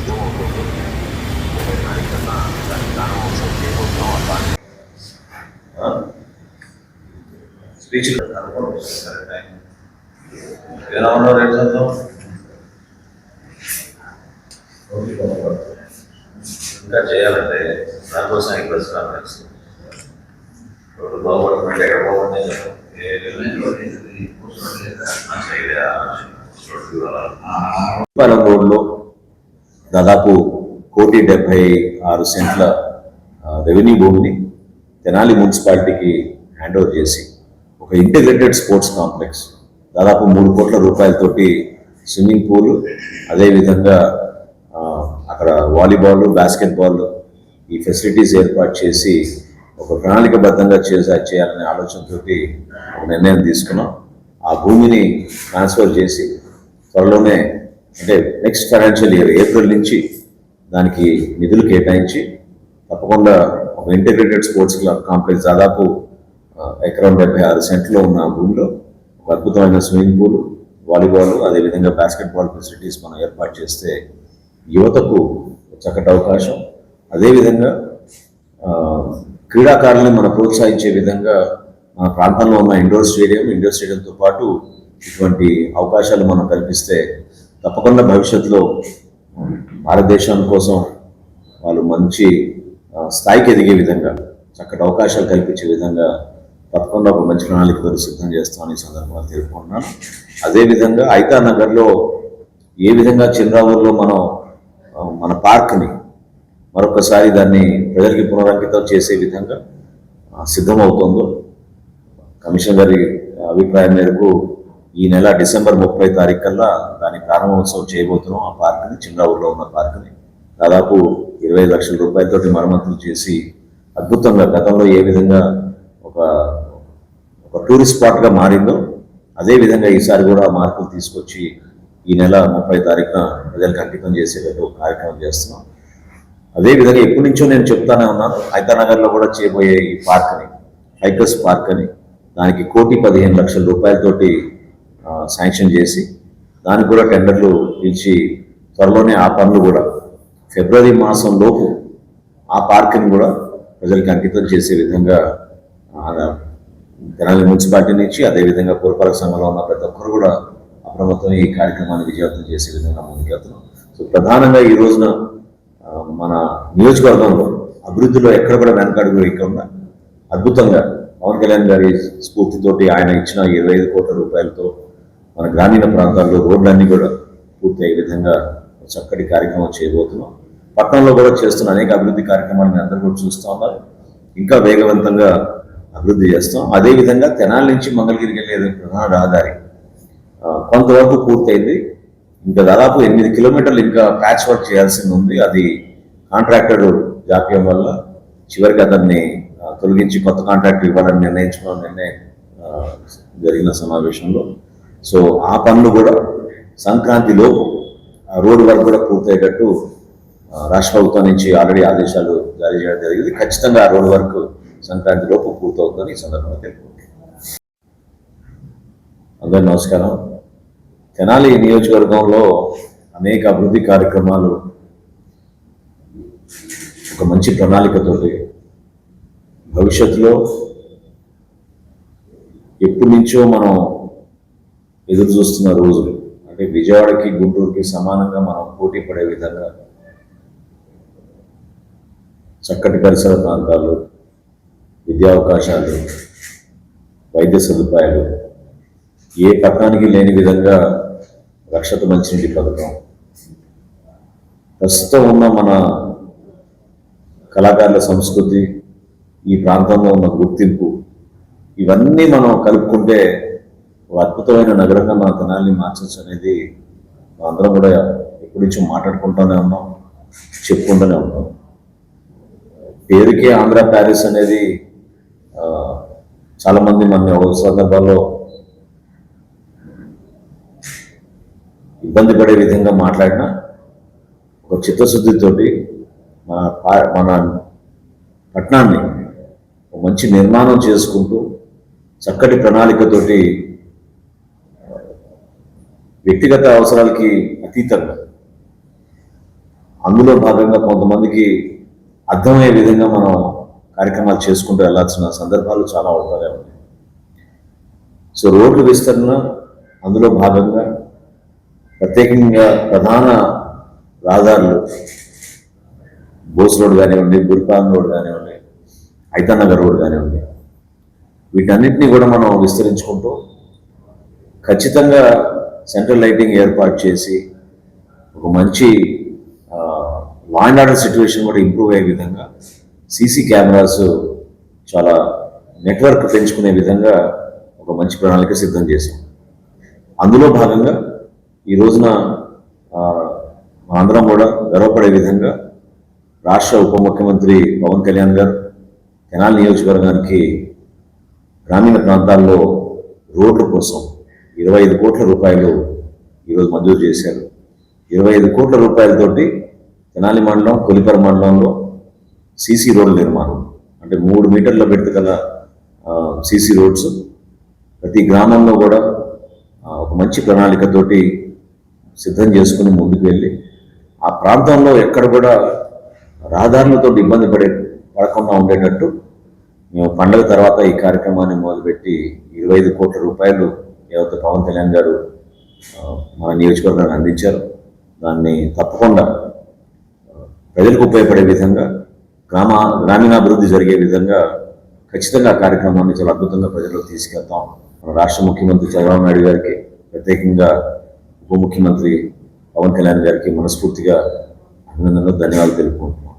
సిద్ధమవుతుంది చేయబోతున్నాం స్పీచ్ ఎలా ఉన్నారు రేపు చదువు ఇంకా చేయాలంటే దానికోసం ఈ ప్రెస్ రోడ్డు బాగుపడుతుంటే ఎక్కడ బాగుంటాయి చెప్పు. ఏ దాదాపు కోటి డెబ్బై ఆరు సెంట్ల రెవెన్యూ భూమిని తెనాలి మున్సిపాలిటీకి హ్యాండ్ ఓవర్ చేసి ఒక ఇంటిగ్రేటెడ్ స్పోర్ట్స్ కాంప్లెక్స్ దాదాపు మూడు కోట్ల రూపాయలతోటి స్విమ్మింగ్ పూల్ అదేవిధంగా అక్కడ వాలీబాల్ బాస్కెట్బాల్ ఈ ఫెసిలిటీస్ ఏర్పాటు చేసి ఒక ప్రణాళికబద్ధంగా చేసా చేయాలనే ఆలోచనతో ఒక నిర్ణయం తీసుకున్నాం. ఆ భూమిని ట్రాన్స్ఫర్ చేసి త్వరలోనే అంటే నెక్స్ట్ ఫైనాన్షియల్ ఇయర్ ఏప్రిల్ నుంచి దానికి నిధులు కేటాయించి తప్పకుండా ఒక ఇంటిగ్రేటెడ్ స్పోర్ట్స్ క్లబ్ కాంప్లెక్స్ దాదాపు ఎకరం డెబ్బై ఆరు సెంట్లో ఉన్న భూమిలో ఒక అద్భుతమైన స్విమ్మింగ్ పూల్ వాలీబాల్ అదేవిధంగా బాస్కెట్బాల్ ఫెసిలిటీస్ మనం ఏర్పాటు చేస్తే యువతకు చక్కటి అవకాశం. అదేవిధంగా క్రీడాకారుల్ని క్రీడాకారులను మనం ప్రోత్సహించే విధంగా మన ప్రాంతంలో ఉన్న ఇండోర్ స్టేడియం ఇండోర్ స్టేడియంతో పాటు ఇటువంటి అవకాశాలు మనం కల్పిస్తే తప్పకుండా భవిష్యత్తులో భారతదేశం కోసం వాళ్ళు మంచి స్థాయికి ఎదిగే విధంగా చక్కటి అవకాశాలు కల్పించే విధంగా తప్పకుండా ఒక మంచి ప్రణాళికతో సిద్ధం చేస్తామని ఈ సందర్భంగా తెలుపుకుంటున్నాను. అదేవిధంగా ఐతా నగర్లో ఏ విధంగా చిన్నరావుల్లో మనం మన పార్క్ని మరొకసారి దాన్ని ప్రజలకి పునరంకితం చేసే విధంగా సిద్ధమవుతుందో కమిషన్ గారి అభిప్రాయం మేరకు ఈ నెల డిసెంబర్ ముప్పై తారీఖు కల్లా దాని ప్రారంభోత్సవం చేయబోతున్నాం. ఆ పార్క్ని చిన్నరావులో ఉన్న పార్క్ని. దాదాపు ఇరవై లక్షల రూపాయలతోటి మరమ్మతులు చేసి అద్భుతంగా గతంలో ఏ విధంగా ఒక ఒక టూరిస్ట్ స్పాట్గా మారిందో అదే విధంగా ఈసారి కూడా మార్పులు తీసుకొచ్చి ఈ నెల ముప్పై తారీఖున ప్రజలకు అంకితం చేసేటట్టు కార్యక్రమం చేస్తున్నాం. అదే విధంగా ఎప్పటి నుంచో నేను చెప్తానే ఉన్నాను హైదరాబాద్లో కూడా చేయబోయే ఈ పార్క్ అని హైకస్ పార్క్ అని దానికి కోటి పదిహేను లక్షల రూపాయలతోటి శాంక్షన్ చేసి దానికి కూడా టెండర్లు పిలిచి త్వరలోనే ఆ పనులు కూడా ఫిబ్రవరి మాసం లోపు ఆ పార్క్ని కూడా ప్రజలకు అంకితం చేసే విధంగా ఆ, తెనాలి మున్సిపాలిటీ నుంచి అదేవిధంగా పురపాలక సంఘంలో ఉన్న ప్రతి ఒక్కరు కూడా అప్రమత్తం ఈ కార్యక్రమాన్ని విజయవంతం చేసే విధంగా ముందుకెళ్తున్నాం. సో ప్రధానంగా ఈ రోజున మన నియోజకవర్గంలో అభివృద్ధిలో ఎక్కడ కూడా వెనకాడు వేయకుండా అద్భుతంగా పవన్ కళ్యాణ్ గారి స్ఫూర్తితోటి ఆయన ఇచ్చిన ఇరవై ఐదు కోట్ల రూపాయలతో మన గ్రామీణ ప్రాంతాల్లో రోడ్లన్నీ కూడా పూర్తి అయ్యే విధంగా చక్కటి కార్యక్రమం చేయబోతున్నాం. పట్టణంలో కూడా చేస్తున్న అనేక అభివృద్ధి కార్యక్రమాలు మీరు అందరూ కూడా చూస్తూ ఉన్నారు. ఇంకా వేగవంతంగా అభివృద్ధి చేస్తాం. అదేవిధంగా తెనాలి నుంచి మంగళగిరికి వెళ్ళే ప్రధాన రహదారి కొంతవరకు పూర్తయింది. ఇంకా దాదాపు ఎనిమిది కిలోమీటర్లు ఇంకా ప్యాచ్ వర్క్ చేయాల్సింది ఉంది. అది కాంట్రాక్టర్ జాప్యం వల్ల చివరికి అతన్ని తొలగించి కొత్త కాంట్రాక్టర్ ఇవ్వాలని నిర్ణయించుకోవాలని నిర్ణయం జరిగిన సమావేశంలో. సో ఆ పనులు కూడా సంక్రాంతిలో ఆ రోడ్డు వర్క్ కూడా పూర్తయ్యేటట్టు రాష్ట్ర ప్రభుత్వం నుంచి ఆల్రెడీ ఆదేశాలు జారీ చేయడం జరిగింది. ఖచ్చితంగా ఆ రోడ్డు వర్క్ సంక్రాంతి లోపు పూర్తవుతుందని ఈ సందర్భంగా తెలుపుకుంటున్నాను అందరూ నమస్కారం. తెనాలి నియోజకవర్గంలో అనేక అభివృద్ధి కార్యక్రమాలు ఒక మంచి ప్రణాళికతోటి భవిష్యత్తులో ఎప్పటి నుంచో మనం ఎదురు చూస్తున్న రోజులు. అంటే విజయవాడకి గుంటూరుకి సమానంగా మనం పోటీ పడే విధంగా చక్కటి పరిసర ప్రాంతాలు విద్యా అవకాశాలు వైద్య సదుపాయాలు ఏ పట్టణానికి లేని విధంగా రక్షత మంచినీటి పథకం. ప్రస్తుతం ఉన్న మన కళాకారుల సంస్కృతి ఈ ప్రాంతంలో ఉన్న గుర్తింపు ఇవన్నీ మనం కలుపుకుంటే ఒక అద్భుతమైన నగరంగా మన తెనాలని మార్చచ్చు అనేది అందరం కూడా ఎప్పటి మాట్లాడుకుంటూనే ఉన్నాం చెప్పుకుంటూనే ఉన్నాం. పేరుకే ఆంధ్ర ప్యారిస్ అనేది చాలామంది చాలా మన ఒక సందర్భాల్లో ఇబ్బంది పడే విధంగా మాట్లాడినా ఒక చిత్తశుద్ధితోటి మన మన పట్టణాన్ని మంచి నిర్మాణం చేసుకుంటూ చక్కటి ప్రణాళికతోటి వ్యక్తిగత అవసరాలకి అతీతంగా. అందులో భాగంగా కొంతమందికి అర్థమయ్యే విధంగా మనం కార్యక్రమాలు చేసుకుంటూ వెళ్ళాల్సిన సందర్భాలు చాలా అవకాశాలు ఉన్నాయి. సో రోడ్లు విస్తరణ అందులో భాగంగా ప్రత్యేకంగా ప్రధాన రహదారులు బోస్ రోడ్ కానివ్వండి గురిపాలెం రోడ్ కానివ్వండి ఐతానగర్ రోడ్ కానివ్వండి వీటన్నిటిని కూడా మనం విస్తరించుకుంటూ ఖచ్చితంగా సెంట్రల్ లైటింగ్ ఏర్పాటు చేసి ఒక మంచి లా అండ్ ఆర్డర్ సిచ్యువేషన్ కూడా ఇంప్రూవ్ అయ్యే విధంగా సీసీ కెమెరాస్ చాలా నెట్వర్క్ పెంచుకునే విధంగా ఒక మంచి ప్రణాళిక సిద్ధం చేశాం. అందులో భాగంగా ఈ రోజున ఆంధ్రం అందరం కూడా గర్వపడే విధంగా రాష్ట్ర ఉప ముఖ్యమంత్రి పవన్ కళ్యాణ్ గారు తెనాలి నియోజకవర్గానికి గ్రామీణ ప్రాంతాల్లో రోడ్ల కోసం ఇరవై ఐదు కోట్ల రూపాయలు ఈరోజు మంజూరు చేశారు. ఇరవై ఐదు కోట్ల రూపాయలతోటి తెనాలి మండలం కొలిపర మండలంలో సీసీ రోడ్ల నిర్మాణం. అంటే మూడు మీటర్ల బెడ్త్ గల సీసీ రోడ్స్. ప్రతి గ్రామంలో కూడా ఒక మంచి ప్రణాళికతోటి సిద్ధం చేసుకుని ముందుకు వెళ్ళి ఆ ప్రాంతంలో ఎక్కడ కూడా రహదారులతో ఇబ్బంది పడే పడకుండా ఉండేటట్టు మేము పండగ తర్వాత ఈ కార్యక్రమాన్ని మొదలుపెట్టి ఇరవై ఐదు కోట్ల రూపాయలు ఏవైతే పవన్ కళ్యాణ్ గారు మన నియోజకవర్గానికి అందించారు దాన్ని తప్పకుండా ప్రజలకు ఉపయోగపడే విధంగా గ్రామ గ్రామీణాభివృద్ధి జరిగే విధంగా ఖచ్చితంగా కార్యక్రమాన్ని చాలా అద్భుతంగా ప్రజలకు తీసుకెళ్తాం. మన రాష్ట్ర ముఖ్యమంత్రి చంద్రబాబు నాయుడు గారికి ప్రత్యేకంగా ఉప ముఖ్యమంత్రి పవన్ కళ్యాణ్ గారికి మనస్ఫూర్తిగా అభినందనలు ధన్యవాదాలు తెలుపుకుంటున్నాం.